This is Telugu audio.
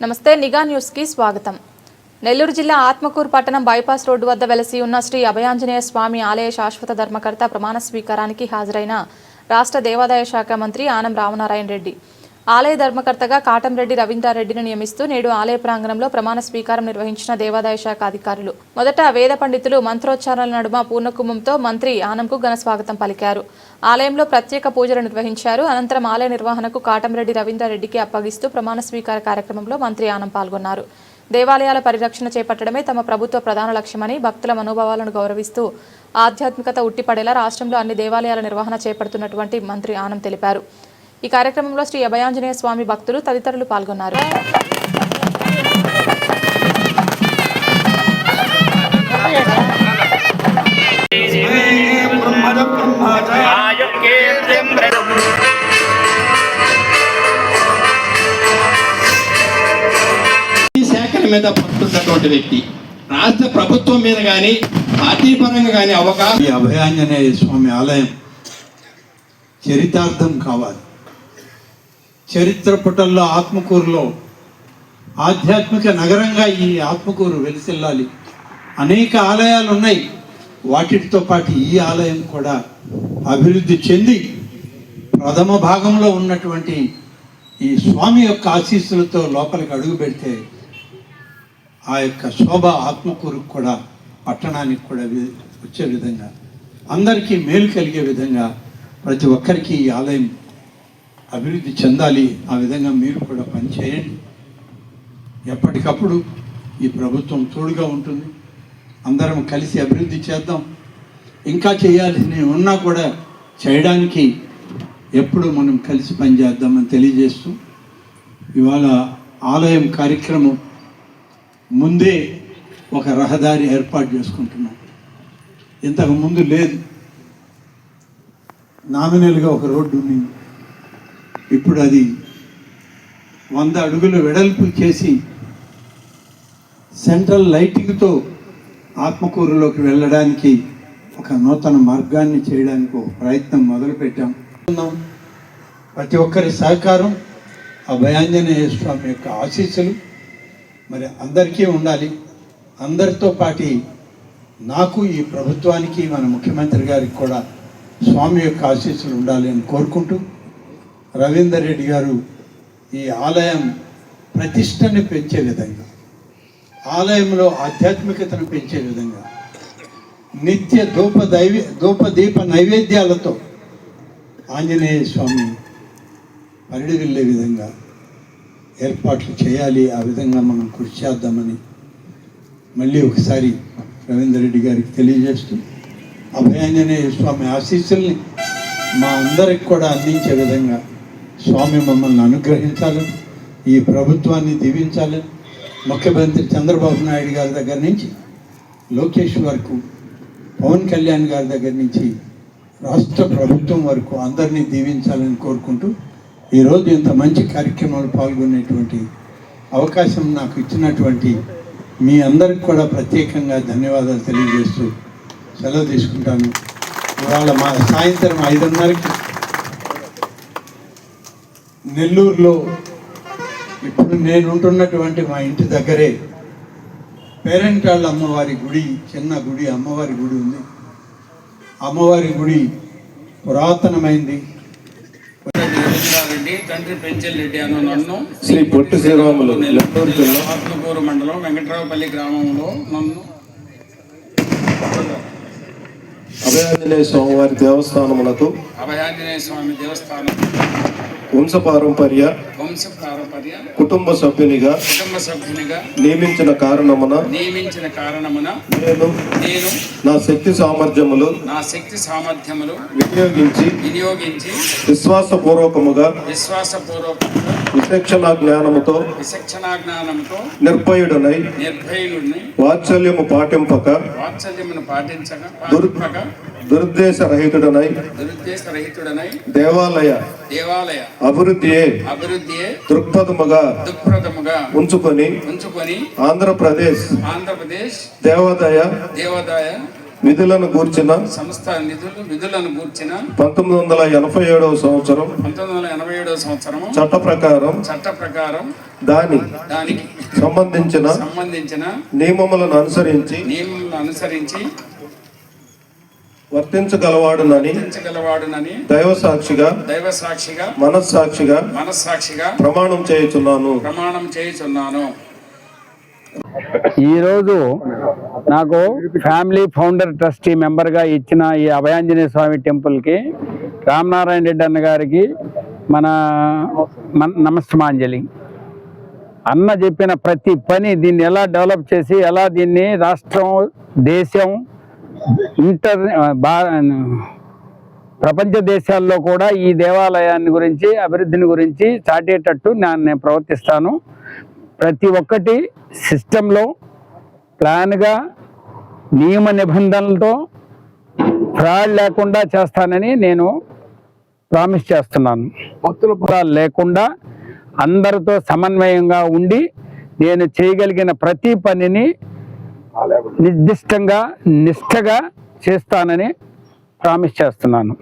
నమస్తే నిఘా న్యూస్కి స్వాగతం. నెల్లూరు జిల్లా ఆత్మకూరు పట్టణం బైపాస్ రోడ్డు వద్ద వెలసి ఉన్న శ్రీ అభయాంజనేయ స్వామి ఆలయ శాశ్వత ధర్మకర్త ప్రమాణ స్వీకారానికి హాజరైన రాష్ట్ర దేవాదాయ శాఖ మంత్రి ఆనం రామనారాయణ రెడ్డి. ఆలయ ధర్మకర్తగా కాటంరెడ్డి రవీంద్రారెడ్డిని నియమిస్తూ నేడు ఆలయ ప్రాంగణంలో ప్రమాణ స్వీకారం నిర్వహించిన దేవాదాయ శాఖ అధికారులు. మొదట వేద పండితులు మంత్రోచ్చారణల నడుమ పూర్ణకుంభంతో మంత్రి ఆనంకు ఘన స్వాగతం పలికారు. ఆలయంలో ప్రత్యేక పూజలు నిర్వహించారు. అనంతరం ఆలయ నిర్వహణకు కాటంరెడ్డి రవీంద్రారెడ్డికి అప్పగిస్తూ ప్రమాణ స్వీకార కార్యక్రమంలో మంత్రి ఆనం పాల్గొన్నారు. దేవాలయాల పరిరక్షణ చేపట్టడమే తమ ప్రభుత్వ ప్రధాన లక్ష్యమని భక్తుల మనోభావాలను గౌరవిస్తూ ఆధ్యాత్మికత ఉట్టిపడేలా రాష్ట్రంలో అన్ని దేవాలయాల నిర్వహణ చేపడుతున్నటువంటి మంత్రి ఆనం తెలిపారు. ఈ కార్యక్రమంలో శ్రీ అభయాంజనేయ స్వామి భక్తులు తదితరులు పాల్గొన్నారు. మీద పట్టున్నటువంటి వ్యక్తి రాష్ట్ర ప్రభుత్వం మీద కానీ పార్టీ పరంగా కానీ అవగాహన ఈ అభయాంజనేయ స్వామి ఆలయం చరితార్థం కావాలి. చరిత్ర పుటల్లో ఆత్మకూరులో ఆధ్యాత్మిక నగరంగా ఈ ఆత్మకూరు వెలిసిల్లాలి. అనేక ఆలయాలు ఉన్నాయి వాటితో పాటు ఈ ఆలయం కూడా అభివృద్ధి చెంది ప్రథమ భాగంలో ఉన్నటువంటి ఈ స్వామి యొక్క ఆశీస్సులతో లోపలికి అడుగు పెడితే ఆ యొక్క శోభ ఆత్మకూరుకు కూడా పట్టణానికి కూడా వచ్చే విధంగా అందరికీ మేలు కలిగే విధంగా ప్రతి ఒక్కరికి ఈ ఆలయం అభివృద్ధి చెందాలి ఆ విధంగా మీరు కూడా పనిచేయండి ఎప్పటికప్పుడు ఈ ప్రభుత్వం తోడుగా ఉంటుంది. అందరం కలిసి అభివృద్ధి చేద్దాం. ఇంకా చేయాల్సినవి ఉన్నా కూడా చేయడానికి ఎప్పుడు మనం కలిసి పనిచేద్దామని తెలియజేస్తూ ఇవాళ ఆలయం కార్యక్రమం ముందే ఒక రహదారి ఏర్పాటు చేసుకుంటున్నాం. ఇంతకు ముందు లేదు. నామినల్గా ఒక రోడ్డు ఉంది. ఇప్పుడు అది వంద అడుగులు వెడల్పు చేసి సెంట్రల్ లైటింగ్తో ఆత్మకూరులోకి వెళ్ళడానికి ఒక నూతన మార్గాన్ని చేయడానికి ఒక ప్రయత్నం మొదలుపెట్టాం. ప్రతి ఒక్కరి సహకారం ఆ భయాంజనేయ స్వామి యొక్క ఆశీస్సులు. మరి అందరికీ ఉండాలి. అందరితో పాటి నాకు ఈ ప్రభుత్వానికి మన ముఖ్యమంత్రి గారికి కూడా స్వామి యొక్క ఆశీస్సులు ఉండాలి అని కోరుకుంటూ రవీందర్ రెడ్డి గారు ఈ ఆలయం ప్రతిష్టని పెంచే విధంగా ఆలయంలో ఆధ్యాత్మికతను పెంచే విధంగా నిత్య ధూప దైవ ధూప దీప నైవేద్యాలతో ఆంజనేయ స్వామి పరిడివిల్లే విధంగా ఏర్పాట్లు చేయాలి. ఆ విధంగా మనం కృషి చేద్దామని మళ్ళీ ఒకసారి రవీందర్ రెడ్డి గారికి తెలియజేస్తూ అభయాంజనేయ స్వామి ఆశీస్సుల్ని మా అందరికి కూడా అందించే విధంగా స్వామి మమ్మల్ని అనుగ్రహించాలని ఈ ప్రభుత్వాన్ని దీవించాలని ముఖ్యమంత్రి చంద్రబాబు నాయుడు గారి దగ్గర నుంచి లోకేష్ వరకు పవన్ కళ్యాణ్ గారి దగ్గర నుంచి రాష్ట్ర ప్రభుత్వం వరకు అందరినీ దీవించాలని కోరుకుంటూ ఈరోజు ఇంత మంచి కార్యక్రమంలో పాల్గొనేటువంటి అవకాశం నాకు ఇచ్చినటువంటి మీ అందరికి కూడా ప్రత్యేకంగా ధన్యవాదాలు తెలియజేస్తూ సెలవు తీసుకుంటాను. ఇవాళ మా సాయంత్రం ఐదున్నరకి నెల్లూరులో ఇప్పుడు నేను ఉంటున్నటువంటి మా ఇంటి దగ్గరే పేరెంటాళ్ళ అమ్మవారి గుడి చిన్న గుడి అమ్మవారి గుడి ఉంది. అమ్మవారి గుడి పురాతనమైంది. రెడ్డి తండ్రి పెంచెల్ రెడ్డి అను నన్ను శ్రీ పొట్టి శ్రీరాములు నెల్లూరు జిల్లా ఆత్మకూరు మండలం వెంకట్రావుపల్లి గ్రామంలో నన్ను అభయాంజనేయ స్వామివారి దేవస్థానములకు అభయాంజనేయ స్వామి దేవస్థానం. వంశపారంపర్య వంశ పారంపర్య కుటుంబ సభ్యునిగా కుటుంబ సభ్యునిగా నియమించిన కారణమున నియమించిన కారణమున నేను నేను నా శక్తి సామర్థ్యములు నా శక్తి సామర్థ్యములు వినియోగించి వినియోగించి విశ్వాసపూర్వకముగా విశ్వాసపూర్వకంగా విచక్షణ జ్ఞానముతో విచక్షణా జ్ఞానంతో నిర్భయుడనై నిర్భయుడిని వాత్సల్యము పాటింపక వాత్సల్యమును పాటించగా దుర్ దురుద్దేశ రహితుడనై రహితుడనై దేవాలయ దేవాలయ అభివృద్ధియే అభివృద్ధియే దృక్పథముగా దుఃఖప్రదముగా ఉంచుకొని ఉంచుకొని ఆంధ్రప్రదేశ్ ఆంధ్రప్రదేశ్ దేవాదాయ దేవాదాయ విధులను గూర్చిన సంస్థ నిధులు విధులను గూర్చిన పంతొమ్మిది వందల ఎనభై ఏడవ సంవత్సరం పంతొమ్మిది వందల ఎనభై ఏడవ సంవత్సరము చట్ట ప్రకారం చట్ట ప్రకారం దాని దానికి సంబంధించిన సంబంధించిన నియమములను అనుసరించి నియమాలను అనుసరించి వర్తించగలవాడునని ఉంచగలవాడునని దైవ సాక్షిగా దైవ సాక్షిగా మనస్సాక్షిగా మనస్సాక్షిగా ప్రమాణం చేయుచున్నాను. ప్రమాణం చేయుచున్నాను. ఈరోజు నాకు ఫ్యామిలీ ఫౌండర్ ట్రస్టీ మెంబర్గా ఇచ్చిన ఈ అభయాంజనేయ స్వామి టెంపుల్కి రామనారాయణ రెడ్డి అన్న గారికి మన మన నమస్తమాంజలి. అన్న చెప్పిన ప్రతి పని దీన్ని ఎలా డెవలప్ చేసి ఎలా దీన్ని రాష్ట్రం దేశం ఇంటర్ బా ప్రపంచ దేశాల్లో కూడా ఈ దేవాలయాన్ని గురించి అభివృద్ధిని గురించి చాటేటట్టు నేను నేను ప్రవర్తిస్తాను. ప్రతి ఒక్కటి సిస్టంలో ప్లాన్గా నియమ నిబంధనలతో ఫ్రాడ్ లేకుండా చేస్తానని నేను ప్రామిస్ చేస్తున్నాను. భక్తుల పురాలు లేకుండా అందరితో సమన్వయంగా ఉండి నేను చేయగలిగిన ప్రతి పనిని నిర్దిష్టంగా నిష్ఠగా చేస్తానని ప్రామిస్ చేస్తున్నాను.